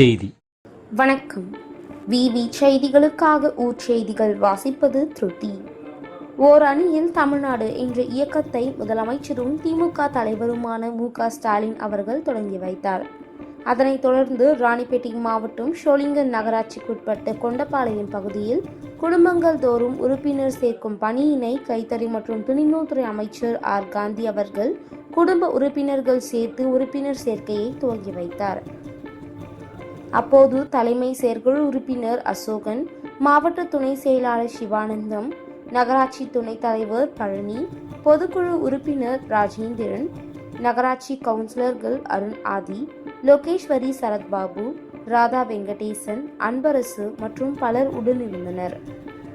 செய்தி. வணக்கம். விவி செய்திகளுக்காக ஊர் செய்திகள் வாசிப்பது திருதி ஓர் அணியில் தமிழ்நாடு என்ற இயக்கத்தை முதலமைச்சரும் திமுக தலைவருமான மு. க. ஸ்டாலின் அவர்கள் தொடங்கி வைத்தார். அதனைத் தொடர்ந்து ராணிப்பேட்டை மாவட்டம் ஷோலிங்கன் நகராட்சிக்குட்பட்ட கொண்டபாளையம் பகுதியில் குடும்பங்கள் தோறும் உறுப்பினர் சேர்க்கும் பணியினை கைத்தறி மற்றும் துணிநூல்துறை அமைச்சர் ஆர். காந்தி அவர்கள் குடும்ப உறுப்பினர்கள் சேர்த்து உறுப்பினர் சேர்க்கையை துவங்கி வைத்தார். அப்போது தலைமை செயற்குழு உறுப்பினர் அசோகன் மாவட்ட துணை செயலாளர் சிவானந்தம் நகராட்சி துணைத் தலைவர் பழனி பொதுக்குழு உறுப்பினர் ராஜேந்திரன் நகராட்சி கவுன்சிலர்கள் அருண் ஆதி லோகேஸ்வரி சரத்பாபு ராதா வெங்கடேசன் அன்பரசு மற்றும் பலர் உடனிருந்தனர்.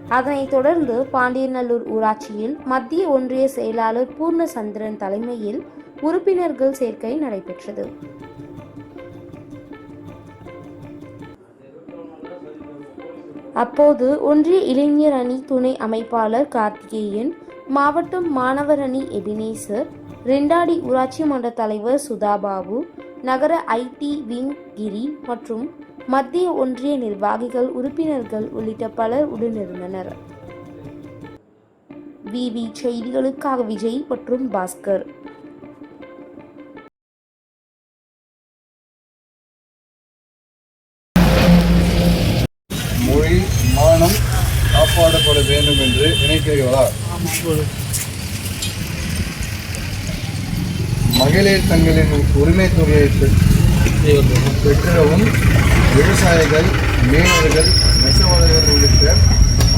அதனைத் தொடர்ந்து பாண்டியநல்லூர் ஊராட்சியில் மத்திய ஒன்றிய செயலாளர் பூர்ணசந்திரன் தலைமையில் உறுப்பினர்கள் சேர்க்கை நடைபெற்றது. அப்போது ஒன்றிய இளைஞர் அணி துணை அமைப்பாளர் கார்த்திகேயன் மாவட்டம் மாணவர் அணி எபினேசர் ரெண்டாடி ஊராட்சி மன்ற தலைவர் சுதாபாபு நகர ஐடி விங் கிரி மற்றும் மத்திய ஒன்றிய நிர்வாகிகள் உறுப்பினர்கள் உள்ளிட்ட பலர் உடனிருந்தனர். விவி செய்திகளுக்காக விஜய் மற்றும் பாஸ்கர். காப்பாற்றப்பட வேண்டும் என்று நினைக்கிறீர்களா? மகளிர் தங்களின் உரிமை தொகையை பெற்றவும் பெற்றிடவும் விவசாயிகள் மீனவர்கள் நெசவாளர்கள் உள்ளிட்ட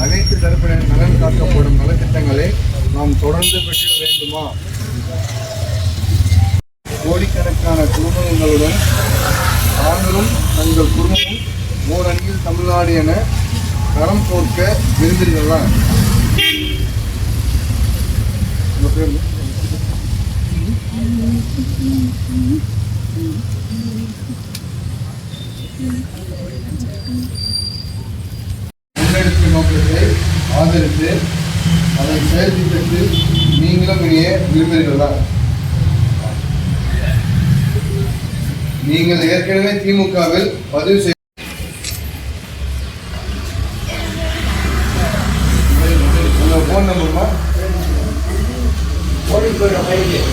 அனைத்து தரப்பினர் நலன் காக்கப்படும் நலத்திட்டங்களை நாம் தொடர்ந்து பெற்றிட வேண்டுமா? கோடிக்கணக்கான குடும்பங்களுடன் தாங்களும் தங்கள் குடும்பமும் ஓரணியில் தமிழ்நாடு என கரம் கோர்க்க விரும்புகிறீர்களா? முன்னெடுப்பு நோக்கத்தை ஆதரித்து அதை செயல்திட்டத்தில் நீங்களும் இணைய விரும்புகிறீர்களா? நீங்கள் ஏற்கனவே திமுகவில் பதிவு செய்ய 먹는 건가? 어린 거라고 해야지.